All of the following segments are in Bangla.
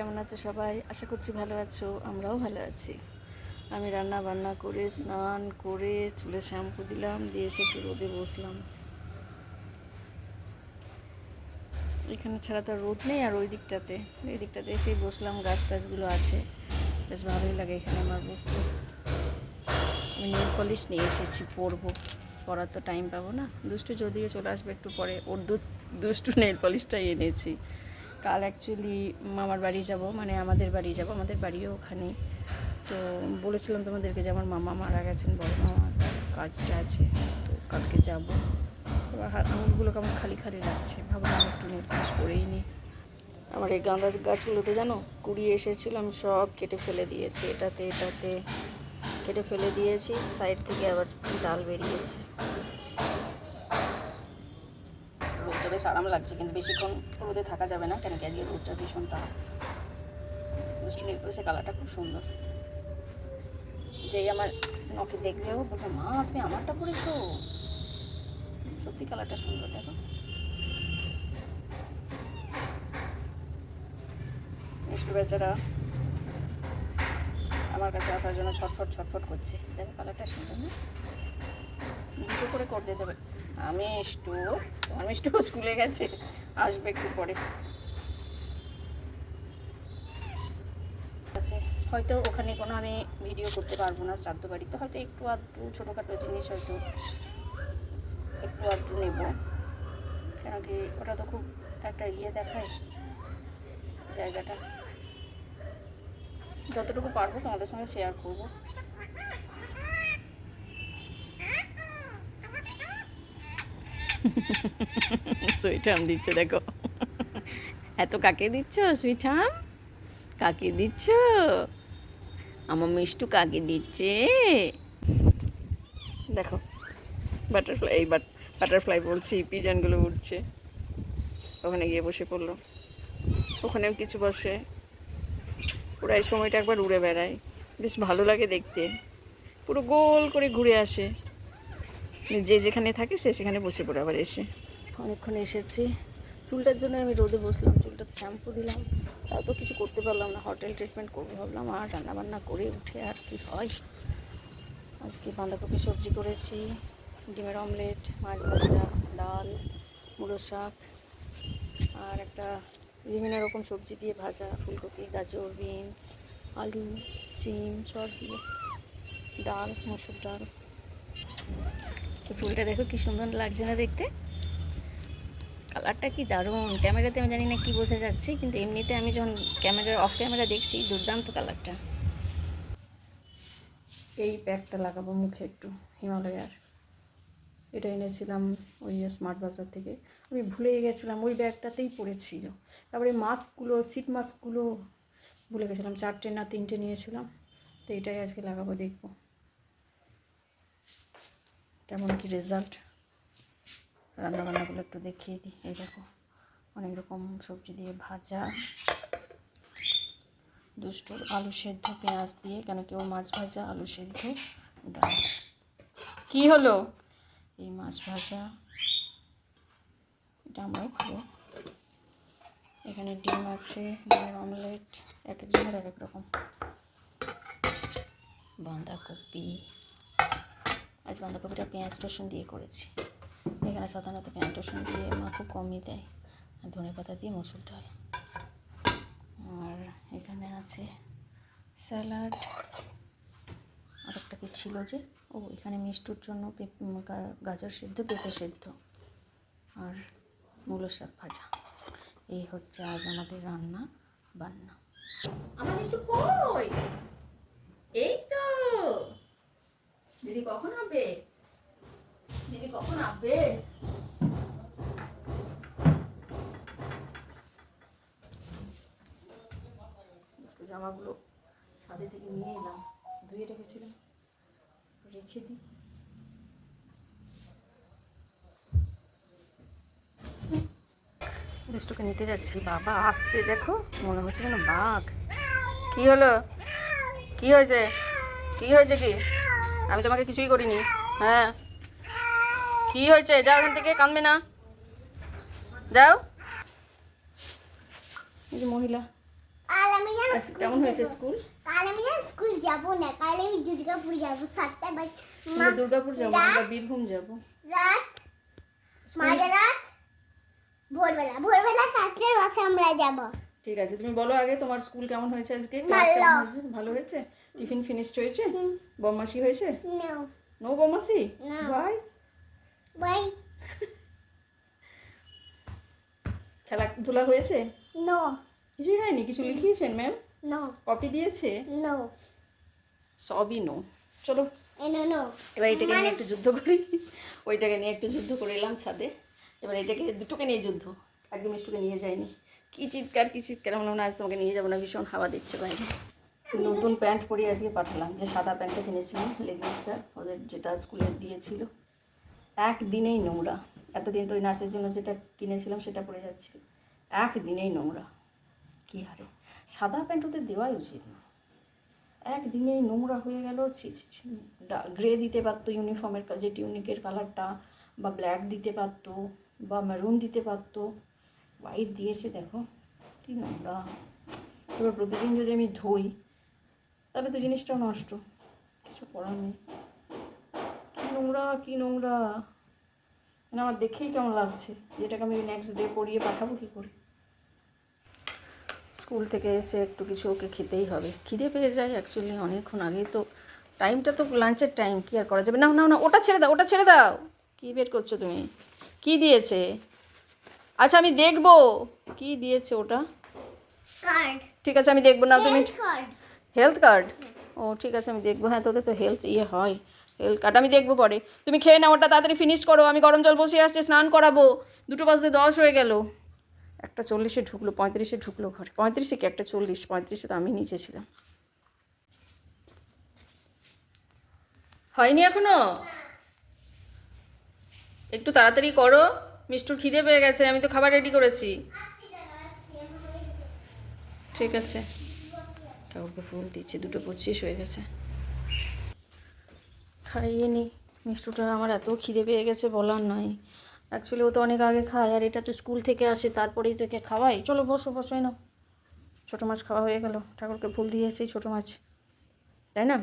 কেমন আছো সবাই? আশা করছি ভালো আছো, আমরাও ভালো আছি। আমি রান্না বান্না করে, স্নান করে চুলে শ্যাম্পু দিলাম, দিয়ে এসে একটু রোদে বসলাম। এখানে ছাড়া তো রোদ নেই আর ওই দিকটাতে। এই দিকটাতে এসেই বসলাম, গাছ টাছগুলো আছে। বেশ ভালোই লাগে এখানে আমার বসতে। আমি নেল পলিশ নিয়ে এসেছি, পরবো। পরার তো টাইম পাবো না। দুষ্টু যদিও চলে আসবে একটু পরে, ওর দুষ্টু নেল পলিশটাই এনেছি। কাল অ্যাকচুয়ালি মামার বাড়ি যাব মানে আমাদের বাড়ি যাব, আমাদের বাড়িও ওখানে। তো বলেছিলাম তোমাদেরকে যে আমার মামা মারা গেছেন, বড় মামা, তার কাজটা আছে, তো কালকে যাব। আঙুলগুলো কেমন খালি খালি লাগছে, ভাবলাম একটু পলিশ করেই নিই। আমার এই গাঁদা গাছগুলোতে জানো কুড়ি এসেছিল, আমি সব কেটে ফেলে দিয়েছি, এটাতে এটাতে। কেটে ফেলে দিয়েছি সাইড থেকে আবার ডাল বেরিয়েছে রোদটা বেশ আরাম লাগছে, কিন্তু বেশিক্ষণ রোদে থাকা যাবে না, কেন কি আজকে রোদটা ভীষণ তাপ। দুষ্টু নীল পরিষে কালারটা খুব সুন্দর। যেই আমার নখে দেখলেও বলবে মা তুমি আমারটা পরেছো সত্যি কালারটা সুন্দর, দেখো। মিষ্টু বেচারা আমার কাছে আসার জন্য ছটফট ছটফট করছে। দেখো কালারটা সুন্দর না? দুটো করে করে দেবে। আমি মিষ্টু তোমার মিষ্টু স্কুলে গেছে, আসবে একটু পরে। আছে হয়তো ওখানে কোনো আমি ভিডিও করতে পারব না শ্রাদ্ধ বাড়িতে, হয়তো একটু আধটু, ছোটোখাটো জিনিস হয়তো একটু আধটু নেব। কেন কি ওটা তো খুব একটা ইয়ে দেখায় জায়গাটা। যতটুকু পারব তোমাদের সঙ্গে শেয়ার করব। সুইটাম দিচ্ছে, দেখো। এত কাকে দিচ্ছ সুইটাম কাকে দিচ্ছ? আমার মিষ্টু কাকে দিচ্ছে? দেখো বাটারফ্লাই এই বাটারফ্লাই বলছি, পিজনগুলো উঠছে ওখানে গিয়ে বসে পড়ল। ওখানেও কিছু বসে। ওরা এই সময়টা একবার উড়ে বেড়ায়। বেশ ভালো লাগে দেখতে। পুরো গোল করে ঘুরে আসে। যে যেখানে থাকে সে সেখানে বসে পড়ে আবার এসে। অনেকক্ষণ এসেছি। চুলটার জন্য আমি রোদে বসলাম চুলটাতে শ্যাম্পু দিলাম। তারপর কিছু করতে পারলাম না হোটেল ট্রিটমেন্ট করব ভাবলাম, আর রান্নাবান্না করে উঠে আর কি হয়। আজকে বাঁধাকপি সবজি করেছি, ডিমের অমলেট মাছ ভাজা, ডাল মুলো শাক, আর একটা বিভিন্ন রকম সবজি দিয়ে ভাজা, ফুলকপি, গাজর, বিনস, আলু সিম সব দিয়ে। ডাল, মসুর ডাল। তো ফুলটা দেখো কি সুন্দর লাগছে না দেখতে। কালারটা কি দারুণ। ক্যামেরাতে আমি জানি না কি বোঝা যাচ্ছে, কিন্তু এমনিতে আমি যখন ক্যামেরার অফ ক্যামেরা দেখছি, দুর্দান্ত কালারটা। এই প্যাকটা লাগাবো মুখে একটু হিমালয়ার এটা এনেছিলাম ওই স্মার্ট বাজার থেকে। আমি ভুলে গেছিলাম, ওই ব্যাগটাতেই পড়েছিল। তারপরে মাস্কগুলো সিট মাস্কগুলো ভুলে গেছিলাম, চারটে না তিনটে নিয়েছিলাম। তো এটাই আজকে লাগাবো, দেখব। কেমন কি রেজাল্ট রান্নাবান্নাগুলো একটু দেখিয়ে দিই। এই দেখো অনেক রকম সবজি দিয়ে ভাজা দুষ্টুর আলু সেদ্ধ পেঁয়াজ দিয়ে কেন কেউ মাছ ভাজা আলু সেদ্ধ ডাল। কী হলো? এই মাছ ভাজা এটা আমরাও খাব। এখানে ডিম আছে ডিমের অমলেট এক একজনের এক এক রকম। বাঁধাকপি আজ বাঁধাকপিটা পেঁয়াজ রসুন দিয়ে করেছি। এখানে সাধারণত পেঁয়াজ রসুন দিয়ে মা খুব কমই দেয়। আর ধনে পাতা দিয়ে মসুর ডাল। আর এখানে আছে স্যালাড। আর একটা কি ছিল যে, ও এখানে মিষ্টুর জন্য গাজর সেদ্ধ, পেঁপে সেদ্ধ। আর মূলো শাক ভাজা। এই হচ্ছে আজ আমাদের রান্না, বান্না। আমার কই এই তো দিদি কখন হবে? দিদি কখন আসবে? জামাগুলো ছাদে থেকে নিয়ে এলাম। ধুয়ে রেখেছিলাম। রেখে দিই। দুষ্টুকে নিতে যাচ্ছি। বাবা আসছে, দেখো। মনে হচ্ছে যেন বাঘ। কি হলো? কি হয়েছে? কি হয়েছে কি? আমি তোমাকে কিছুই করিনি। হ্যাঁ। কি হয়েছে? যাও ওখান থেকে কাঁদবে না। যাও। যে মহিলা। আমি জানো আচ্ছা কেমন হয়েছে স্কুল? কাল আমি জানো স্কুল যাব না কাল আমি দুর্গাপুর যাব সাতটা বাজে আমরা দুর্গাপুর যাব আমরা বীরভূম যাব। রাত মাঝরাত ভোরবেলা। ভোরবেলা সাতটার বাসে আমরা যাব। ঠিক আছে তুমি বলো আগে তোমার স্কুল কেমন হয়েছে আজকে? ক্লাস ভালো। কেমন হয়েছে? ভালো হয়েছে? টিফিন ফিনিশড হয়েছে? বদমাসি হয়েছে? নো না। ভাই বাই খেলাধুলা হয়েছে? নো কিছুই হয়নি? কিছু লিখিয়েছেন ম্যাম নো কপি দিয়েছে? নো সবই নো চলো। এবার এটাকে নিয়ে একটু যুদ্ধ করি। ওইটাকে নিয়ে একটু যুদ্ধ করে এলাম ছাদে। এবার এটাকে দুটোকে নিয়ে যুদ্ধ। একদম মিষ্টুকে নিয়ে যায়নি। কি চিৎকার কি চিৎকার? আমরা না আজ তোমাকে নিয়ে যাব না, ভীষণ হাওয়া দিচ্ছে বাইরে। নতুন প্যান্ট পরে আজকে পাঠালাম, যে সাদা প্যান্টটা কিনেছিলাম, লেগিংসটা, ওদের যেটা স্কুলে দিয়েছিল। একদিনেই নোংরা। এতদিন তো ওই নাচের জন্য যেটা কিনেছিলাম, সেটা পরে যাচ্ছিল। একদিনেই নোংরা। কী হারে? সাদা প্যান্ট ওদের দেওয়াই উচিত না। একদিনেই নোংরা হয়ে গেল গ্রে দিতে পারতো ইউনিফর্মের যে টিউনিকের কালারটা, বা ব্ল্যাক দিতে পারতো, বা মেরুন দিতে পারতো। হোয়াইট দিয়েছে, দেখো। কি নোংরা। এবার প্রতিদিন যদি আমি ধুই, তাহলে তো জিনিসটাও নষ্ট। কিছু করার নেই। কি নোংরা কি নোংরা। মানে আমার দেখেই কেমন লাগছে যেটাকে আমি নেক্সট ডে পরিয়ে পাঠাবো কী করে? স্কুল থেকে এসে একটু কিছু ওকে খেতেই হবে। খিদে পেয়ে যায় অ্যাকচুয়ালি অনেকক্ষণ আগে তো। টাইমটা তো লাঞ্চের টাইম কি আর করা যাবে? না না না ওটা ছেড়ে দাও, ওটা ছেড়ে দাও। কী বের করছ তুমি? কি দিয়েছে? আচ্ছা আমি দেখব। কি দিয়েছে ওটা? কার্ড ঠিক আছে আমি দেখব না তুমি হেলথ কার্ড ও ঠিক আছে আমি দেখব। হ্যাঁ তোদের তো হেলথ ইয়ে হয়। হেলথ কার্ড আমি দেখব পরে। তুমি খেয়ে নাও ওটা তাড়াতাড়ি ফিনিশ করো। আমি গরম জল বসিয়ে আসছি স্নান করাবো। দুটো বাজতে দশ হয়ে গেল। একটা চল্লিশে ঢুকলো পঁয়ত্রিশে ঢুকলো ঘরে। পঁয়ত্রিশে কি একটা চল্লিশ? পঁয়ত্রিশে তো আমি নিচে ছিলাম। হয়নি এখনও? একটু তাড়াতাড়ি করো। মিষ্টুর খিদে পেয়ে গেছে, আমি তো খাবার রেডি করেছি। ঠিক আছে। ঠাকুরকে ফুল দিচ্ছে, দুটো পঁচিশ হয়ে গেছে। খাইয়ে নি। মিষ্টুটা আমার এত খিদে পেয়ে গেছে বলার নয়। অ্যাকচুয়ালি ও তো অনেক আগে খায়, আর এটা তো স্কুল থেকে আসে, তারপরেই তো একে খাওয়াই। চলো, বসো বসো নাও। ছোটো মাছ খাওয়া হয়ে গেল। ঠাকুরকে ফুল দিয়ে এসেই ছোটো মাছ। তাই না?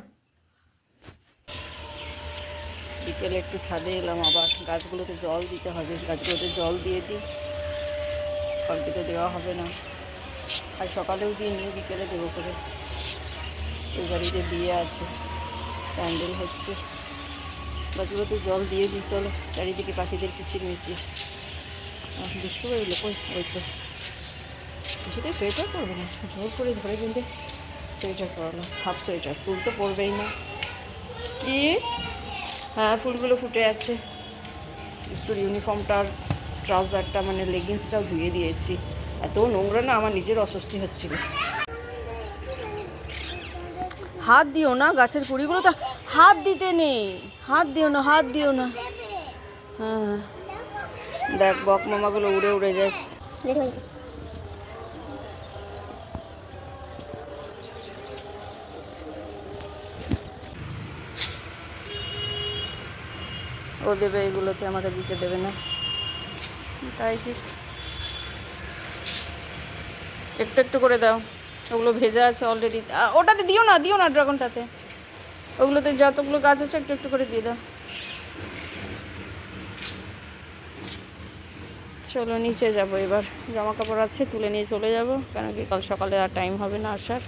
বিকেলে একটু ছাদে এলাম, আবার গাছগুলোতে জল দিতে হবে। গাছগুলোতে জল দিয়ে দিই। কালকে তো দেওয়া হবে না। আর সকালেও দিয়ে নিই বিকেলে দেবো করে। ওই বাড়িতে বিয়ে আছে, প্যান্ডেল হচ্ছে। গাছগুলোতে জল দিয়ে দিই, চলো। চারিদিকে পাখিদের কিচির মিচির। দুষ্টু হয়ে গেলো কই? ওই তো। কিছুতেই সোয়েটার পরবে না। জোর করে ধরে কিন্তু সোয়েটার পরালো হাফ সোয়েটার ফুল তো পরবেই না। কি? হ্যাঁ ফুলগুলো ফুটে আছে। দুষ্টুর ইউনিফর্মটার ট্রাউজারটা মানে লেগিংসটাও ধুয়ে দিয়েছি। এত নোংরা না, আমার নিজের অস্বস্তি হচ্ছিল। হাত দিও না গাছের কুড়িগুলো তো। হাত দিতে নেই। হাত দিও না, হাত দিও না। হ্যাঁ। দেখ, বক মামাগুলো উড়ে উড়ে যাচ্ছে। ও দেবে, এগুলোতে আমাকে দিতে দেবে না। তাই ঠিক একটু একটু করে দাও। ওগুলো ভেজা আছে অলরেডি ওটাতে দিও না দিও না ড্রাগনটাতে। ওগুলোতে যতগুলো গাছ আছে, একটু একটু করে দিয়ে দাও। চলো, নিচে যাব এবার। জামা কাপড় আছে, তুলে নিয়ে চলে যাব। কেন কি কাল সকালে আর টাইম হবে না আসার।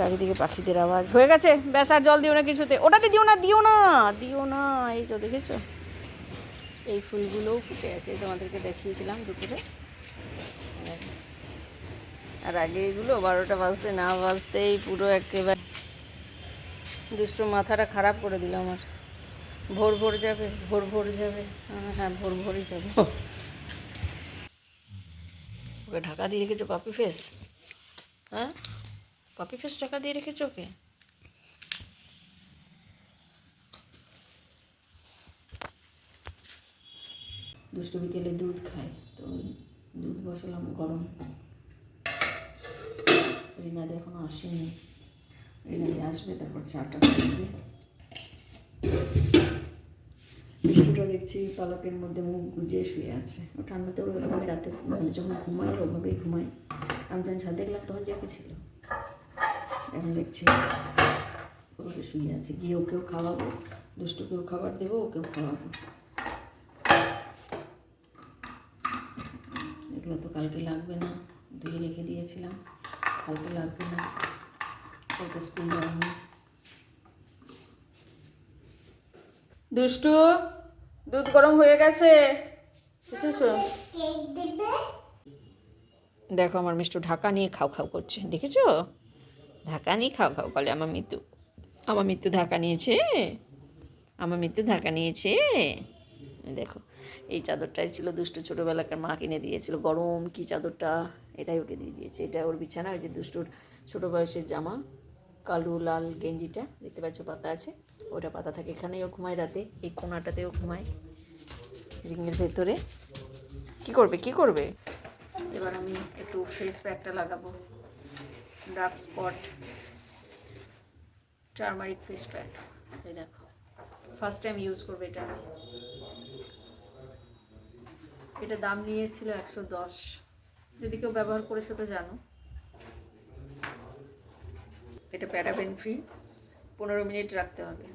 চারিদিকে পাখিদের আওয়াজ। হয়ে গেছে? ব্যাস জল দিও না কিছুতে। ওটাতে দিও না দিও না দিও না। এই তো দেখেছ? এই ফুলগুলোও ফুটে আছে, তোমাদেরকে দেখিয়েছিলাম দুপুরে। আর আগে এগুলো বারোটা বাজতে, না বাজতেই পুরো একেবারে দুষ্টু মাথাটা খারাপ করে দিল আমার। ভোর ভোর যাবে, ভোর ভোর যাবে। হ্যাঁ ভোর ভোরই যাব। ওকে ঢাকা দিয়ে রেখেছো পাপি ফেস হ্যাঁ? পাপি ফেস টাকা দিয়ে রেখেছো ওকে? দুষ্টু বিকেলে দুধ খায়, তো দুধ বসালাম গরম। রিনাদি এখনও আসেনি। রিনাদি আসবে, তারপর চাটা করবে বিষ্ণুটা দেখছি পালকের মধ্যে মুখ গুজে শুয়ে আছে। ও ঠান্ডাতে ওরকমই রাতে মানে যখন ঘুমায় ওভাবেই ঘুমায়। আমি যখন ছাদ দেখলাম তখন জেগে ছিল? এখন দেখছি পুরোটা শুয়ে আছে। গিয়ে ওকেও খাওয়াবো দুষ্টুকেও খাবার দেবো ওকেও খাওয়াবো। এগুলো তো কালকে লাগবে না ধুয়ে রেখে দিয়েছিলাম কালকে লাগবে না কালকে স্কুল যাওয়া দুষ্টু দুধ গরম হয়ে গেছে। দেখো আমার মিষ্টু ঢাকা নিয়ে খাও খাও করছে দেখেছ? ঢাকা নিয়ে খাও খাও, বলে, আমার মৃত্যু আমার মৃত্যু ঢাকা নিয়েছে, আমার মৃত্যু ঢাকা নিয়েছে। দেখো, এই চাদরটাই ছিল দুষ্টু ছোটোবেলাকার মা কিনে দিয়েছিল। গরম, কি চাদরটা? এটাই ওকে দিয়ে দিয়েছে। এটা ওর বিছানা, ওই যে দুষ্টুর ছোটো বয়সের জামা, কালো, লাল গেঞ্জিটা, দেখতে পাচ্ছ পাতা আছে? ওটা পাতা থাকে এখানেও ঘুমায় রাতে, এই কোনাটাতেও ঘুমায়, রিংয়ের ভেতরে। কি করবে কি করবে? এবার আমি একটু ফেস প্যাকটা লাগাবো। Dark spot turmeric face pack এই দেখো। ফার্স্ট টাইম ইউজ করবে এটা এটা দাম নিয়েছিল একশো দশ। যদি কেউ ব্যবহার করেছে তো জানো। এটা প্যারাবেন ফ্রি পনেরো মিনিট রাখতে হবে।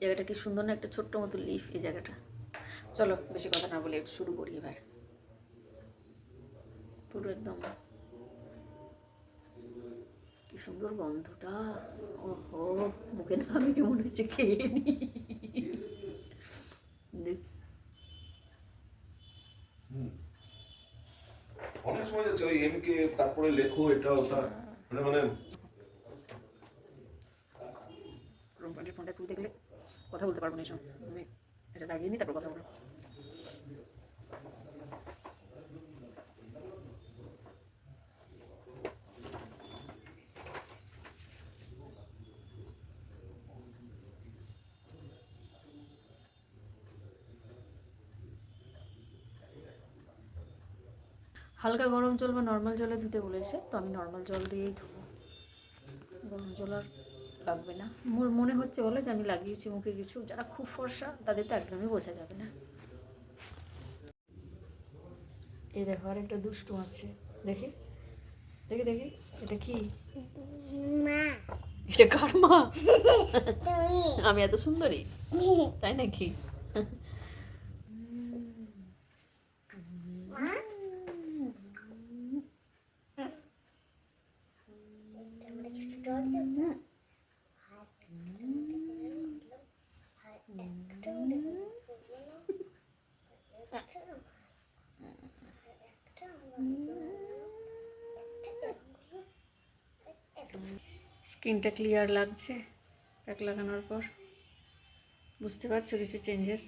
জায়গাটা কি সুন্দর না? একটা ছোট্ট মতো লিফ এই জায়গাটা। চলো, বেশি কথা না বলে শুরু করি এবার। পুরো একদম। কি সুন্দর গন্ধটা। ওহো মুখে না আমি কেমন হচ্ছে খেয়ে নি। অনেক সময় যাচ্ছে ওই এম কে তারপরে লেখো এটা ওটা মানে মানে কোম্পানির ফোনটা তুই দেখলে কথা বলতে পারব না এসব। আমি এটা লাগিয়ে নি তারপর কথা বলব। হালকা গরম জল বা নর্মাল জলে ধুতে বলেছে তো আমি নর্মাল জল দিয়েই ধুবো। গরম জল আর লাগবে না। মোর মনে হচ্ছে বলো যে আমি লাগিয়েছি মুখে কিছু যারা খুব ফর্সা তাদের তো একদমই বোঝা যাবে না। এই দেখো আর একটা দুষ্টু আছে। দেখি। দেখি দেখি। এটা কি? মা। এটা কার মা? আমি এত সুন্দরী? তাই নাকি? স্কিনটা ক্লিয়ার লাগছে, প্যাক লাগানোর পর। বুঝতে পারছ কিছু চেঞ্জেস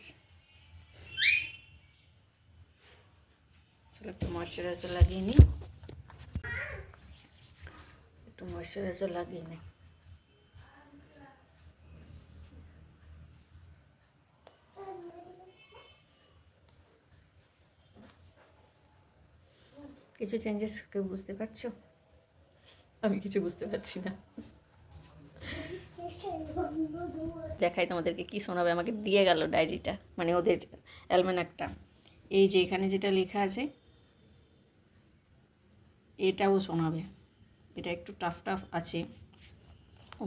একটু ময়শ্চারাইজার লাগিয়ে নিই একটু ময়শ্চারাইজার লাগিয়ে নিই কিছু চেঞ্জেস কেউ বুঝতে পারছ? আমি কিছু বুঝতে পারছি না। দেখাই তোমাদেরকে কি শোনাবে, আমাকে দিয়ে গেল ডায়েরিটা মানে ওদের অ্যালমানাকটা এই যে এখানে যেটা লেখা আছে, এটাও শোনাবে। এটা একটু টাফ টাফ আছে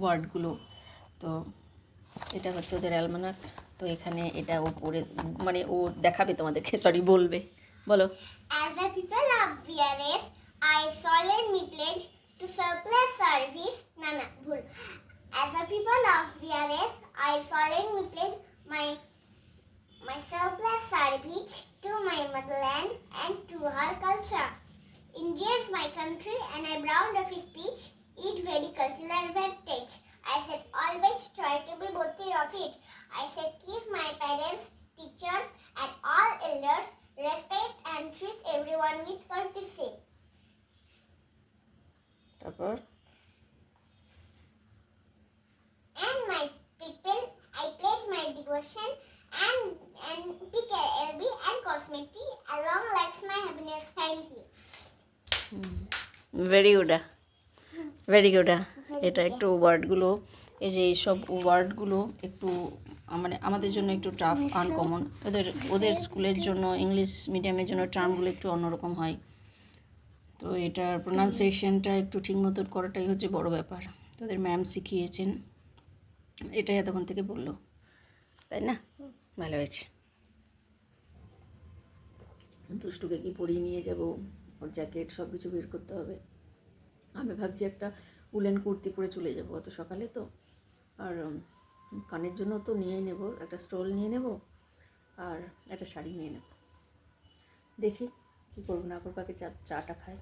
ওয়ার্ডগুলো। তো এটা হচ্ছে ওদের অ্যালমানাক তো এখানে এটা ও পড়ে মানে ও দেখাবে তোমাদেরকে সরি বলবে। বলো। I solemnly pledge to service. As the people of the VRS, I solemnly pledge my my surplus service to my motherland and to her culture. India is my country, and I proud of his very good এটা একটু ওয়ার্ডগুলো এই যে এইসব ওয়ার্ডগুলো একটু মানে আমাদের জন্য একটু টাফ আনকমন ওদের ওদের স্কুলের জন্য ইংলিশ মিডিয়ামের জন্য টার্মগুলো একটু অন্যরকম হয়। তো এটার প্রোনাউন্সিয়েশনটা একটু ঠিক মতন করাটাই হচ্ছে বড় ব্যাপার। তোদের ম্যাম শিখিয়েছেন। এটাই এতক্ষণ থেকে বলল। তাই না? ভালো হয়েছে। দুষ্টুকে কি পরিয়ে নিয়ে যাব? ওর জ্যাকেট সব কিছু বের করতে হবে। আমি ভাবছি একটা উলেন কুর্তি পরে চলে যাব অত সকালে তো। আর কানের জন্য তো নিয়েই নেব, একটা স্টোল নিয়ে নেব আর একটা শাড়ি নিয়ে নেব। দেখি কী করব না করব, আগে চা, চাটা খাই।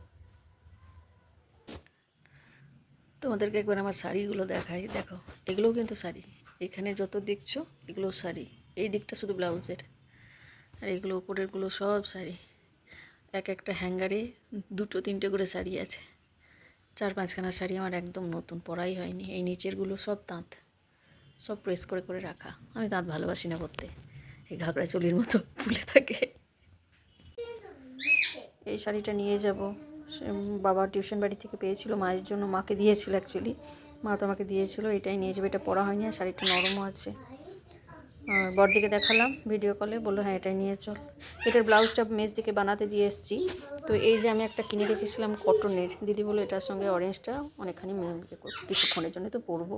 তোমাদেরকে একবার আমার শাড়িগুলো দেখাই, দেখো, এগুলোও কিন্তু শাড়ি। এখানে যত দেখছ এগুলো শাড়ি। এই দিকটা শুধু ব্লাউজের। আর এগুলো, উপরেরগুলো সব শাড়ি। এক একটা হ্যাঙ্গারে দুটো, তিনটে করে শাড়ি আছে। চার পাঁচখানা শাড়ি আমার একদম নতুন, পরাই হয়নি। এই নিচেরগুলো সব তাঁত। সব প্রেস করে করে রাখা। আমি তাঁত ভালোবাসি না করতে এই ঘাগড়া চলির মতো ফুলে থাকে। এই শাড়িটা নিয়ে যাব। বাবা টিউশন বাড়ি থেকে পেয়েছিল, মায়ের জন্য মাকে দিয়েছিল অ্যাকচুয়ালি মা তো আমাকে দিয়েছিল, এটাই নিয়ে যাবে। এটা পরা হয়নি আর শাড়িটা নরমও আছে। বড়দিকে দেখালাম ভিডিও কলে বলল হ্যাঁ এটাই নিয়ে চল। এটার ব্লাউজটা মেজ দিকে বানাতে দিয়ে এসেছি। তো এই যে আমি একটা কিনে রেখেছিলাম কটনের দিদি বলল, এটার সঙ্গে অরেঞ্জটা অনেকখানি মেয়ে কিছুক্ষণের জন্য তো পরবো।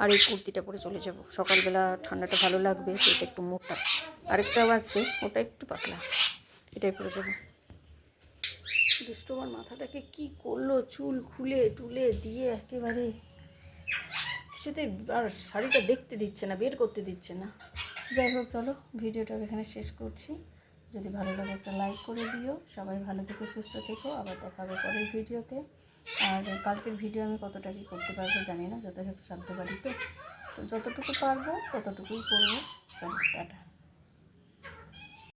আর এই কুর্তিটা পরে চলে যাব। সকালবেলা ঠান্ডাটা ভালো লাগবে, তো এটা একটু মোটা। আরেকটাও আছে, ওটা একটু পাতলা। এটাই পরে যাব। দুষ্টু আমার মাথাটাকে কি করল? চুল খুলে টুলে দিয়ে একেবারে কিছুতে আর শাড়িটা দেখতে দিচ্ছে না, বের করতে দিচ্ছে না। যাই হোক, চলো, ভিডিওটা এখানে শেষ করছি। যদি ভালো লাগে একটা লাইক করে দিও। সবাই ভালো থেকো, সুস্থ থেকো। আবার দেখা হবে পরের ভিডিওতে। আর কালকের ভিডিও আমি কতটা কী করতে পারব জানি না যত হোক শ্রাদ্ধ বাড়ি তো যতটুকু পারব, ততটুকুই করব। চলো, টাটা।